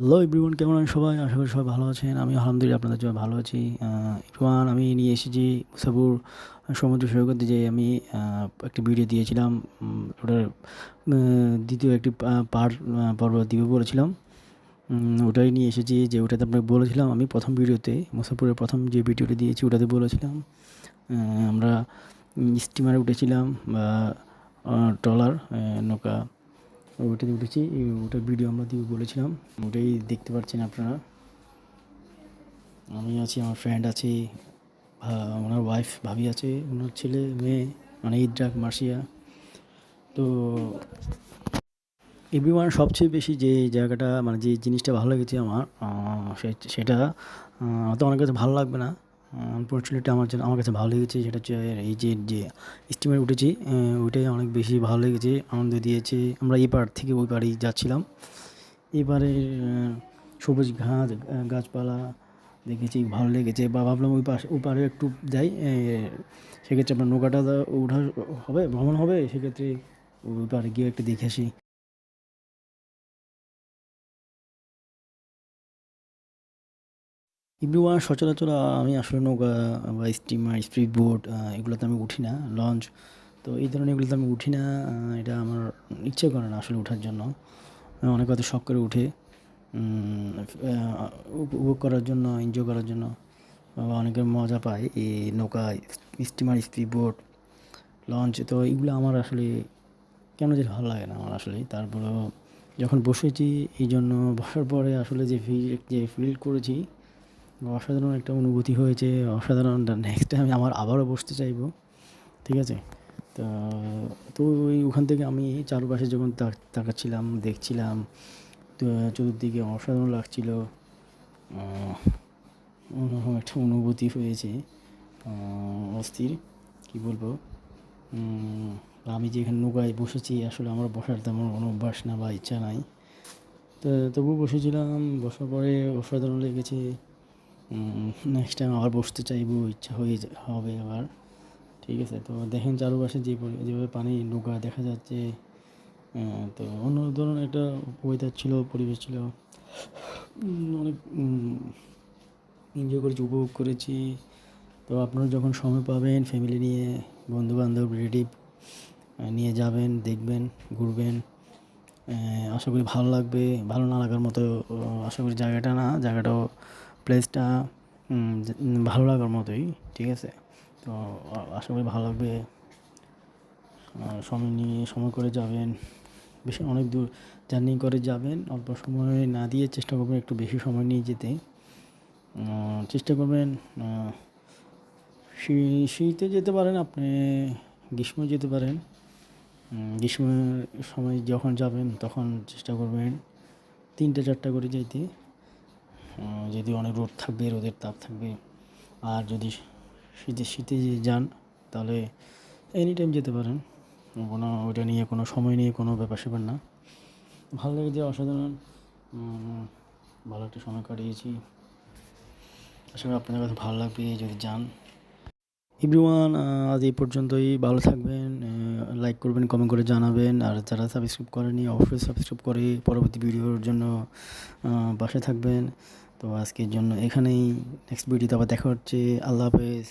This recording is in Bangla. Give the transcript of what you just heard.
হ্যালো এভরিওয়ান কেমন আছেন সবাই? আশা করি সবাই ভালো আছেন। আমি আলহামদুলিল্লাহ আপনাদের জন্য ভালো আছি। এভরিওয়ান আমি নিয়ে এসেছি মুসাফুর সমুদ্র সৈকতে যে আমি একটি ভিডিও দিয়েছিলাম। ওটার দ্বিতীয় একটি পার্ট পর্ব দিব বলেছিলাম। ওটাই নিয়ে এসেছি যে ওটাতে আপনাকে বলেছিলাম আমি প্রথম ভিডিওতে মুসাফুরের প্রথম যে ভিডিওটা দিয়েছি ওটাতে বলেছিলাম। আমরা স্টিমারে উঠেছিলাম বা ট্রলার নৌকা ওটাতে উঠেছি ওটার ভিডিও আমরা দিব বলেছিলাম। ওটাই দেখতে পাচ্ছেন আপনারা। আমি আছি, আমার ফ্রেন্ড আছে ওনার ওয়াইফ ভাবি আছে, ওনার ছেলে, মেয়ে মানে ইদ্রাক মার্শিয়া তো এভরিওয়ান সবচেয়ে বেশি যে জায়গাটা মানে যে জিনিসটা ভালো লেগেছে আমার সেটা হয়তো অনেক কাছে ভালো লাগবে না। আনফর্চুনেটলি আমার জন্য, আমার কাছে ভালো লেগেছে, সেটা হচ্ছে এই যে যে স্টিমারে উঠেছি ওইটাই অনেক বেশি ভালো লেগেছে, আনন্দ দিয়েছে। আমরা এই পার থেকে ওই পাড়েই যাচ্ছিলাম। এবারে সবুজ ঘাস গাছপালা দেখেছি, ভালো লেগেছে। বা ভাবলাম ওই পাশে, ওই পাড়ে একটু যাই সেক্ষেত্রে আপনার নৌকাটা ওঠা হবে, ভ্রমণ হবে, সেক্ষেত্রে ওই পাড়ে গিয়ে একটু দেখে আসি। এভরিওয়ান সচরাচর আমি আসলে নৌকা বা স্টিমার স্পিড বোট এগুলোতে আমি উঠি না লঞ্চ তো এই ধরনের এগুলোতে আমি উঠি না এটা আমার ইচ্ছে করে না আসলে ওঠার জন্য। অনেক হয়তো শখ করে উঠে উপ- উপভোগ করার জন্য এনজয় করার জন্য অনেকের মজা পায় এই নৌকা স্টিমার স্পিড বোট লঞ্চ তো এইগুলো আমার আসলে কেন যে ভালো লাগে না আমার আসলে, তারপরেও যখন বসেছি এই জন্য বসার পরে আসলে যে ফিল যে ফিল করেছি অসাধারণ একটা অনুভূতি হয়েছে, অসাধারণ নেক্সট টাইম আমি আমার আবারও বসতে চাইব, ঠিক আছে? তো তো ওই ওখান থেকে আমি চারপাশে যখন তাক- তাকাচ্ছিলাম, দেখছিলাম চতুর্দিকে অসাধারণ লাগছিল অন্যরকম একটা অনুভূতি হয়েছে অস্থির, কী বলব? আমি যেখানে নৌকায় বসেছি, আসলে আমার বসার তেমন কোনো অভ্যাস না বা ইচ্ছা নাই। তো তবু বসেছিলাম, বসার পরে অসাধারণ লেগেছে। নেক্সট টাইম আবার বসতে চাইব, ইচ্ছা হয়ে হবে আবার। ঠিক আছে, তো দেখেন চারপাশে যে যেভাবে পানি নৌকা দেখা যাচ্ছে তো অন্য ধরনের একটা ওয়েদার ছিল, পরিবেশ ছিল। অনেক এনজয় করেছি, উপভোগ করেছি। তো আপনারা যখন সময় পাবেন ফ্যামিলি নিয়ে বন্ধু বান্ধব রিলেটিভ নিয়ে যাবেন, দেখবেন, ঘুরবেন। আশা করি ভালো লাগবে। ভালো না লাগার মতো আশা করি জায়গাটা না, জায়গাটাও প্লেসটা ভালো লাগার মতোই ঠিক আছে? তো আশা করি ভালো লাগবে। সময় নিয়ে সময় করে যাবেন। বেশি অনেক দূর জার্নি করে যাবেন। অল্প সময় না দিয়ে চেষ্টা করবেন একটু বেশি সময় নিয়ে যেতে। চেষ্টা করবেন শীতে যেতে পারেন আপনি গ্রীষ্মে যেতে পারেন। গ্রীষ্মের সময় যখন যাবেন তখন চেষ্টা করবেন তিনটে চারটা করে যেতে আহ, যদি অনেক রোদ থাকবে, রোদের তাপ থাকবে, আর যদি শীতে শীতে যান, তাহলে এনি টাইম যেতে পারেন। কোনো, ওইটা নিয়ে কোনো সময় নিয়ে কোনো ব্যাপার স্যাপার না। ভালো লেগেছে, অসাধারণ। ভালো একটা সময় কাটিয়েছি। আশা করি আপনাদের কাছে ভালো লাগবে, যদি যান। এভরিওয়ান আজ এই পর্যন্তই। ভালো থাকবেন লাইক করবেন কমেন্ট করে জানাবেন। আর যারা সাবস্ক্রাইব করেনি, অবশ্যই সাবস্ক্রাইব করে পরবর্তী ভিডিওর জন্য পাশে থাকবেন। তো আজকের জন্য এখানেই। নেক্সট ভিডিওতে আবার দেখা হচ্ছে। আল্লাহ হাফেজ।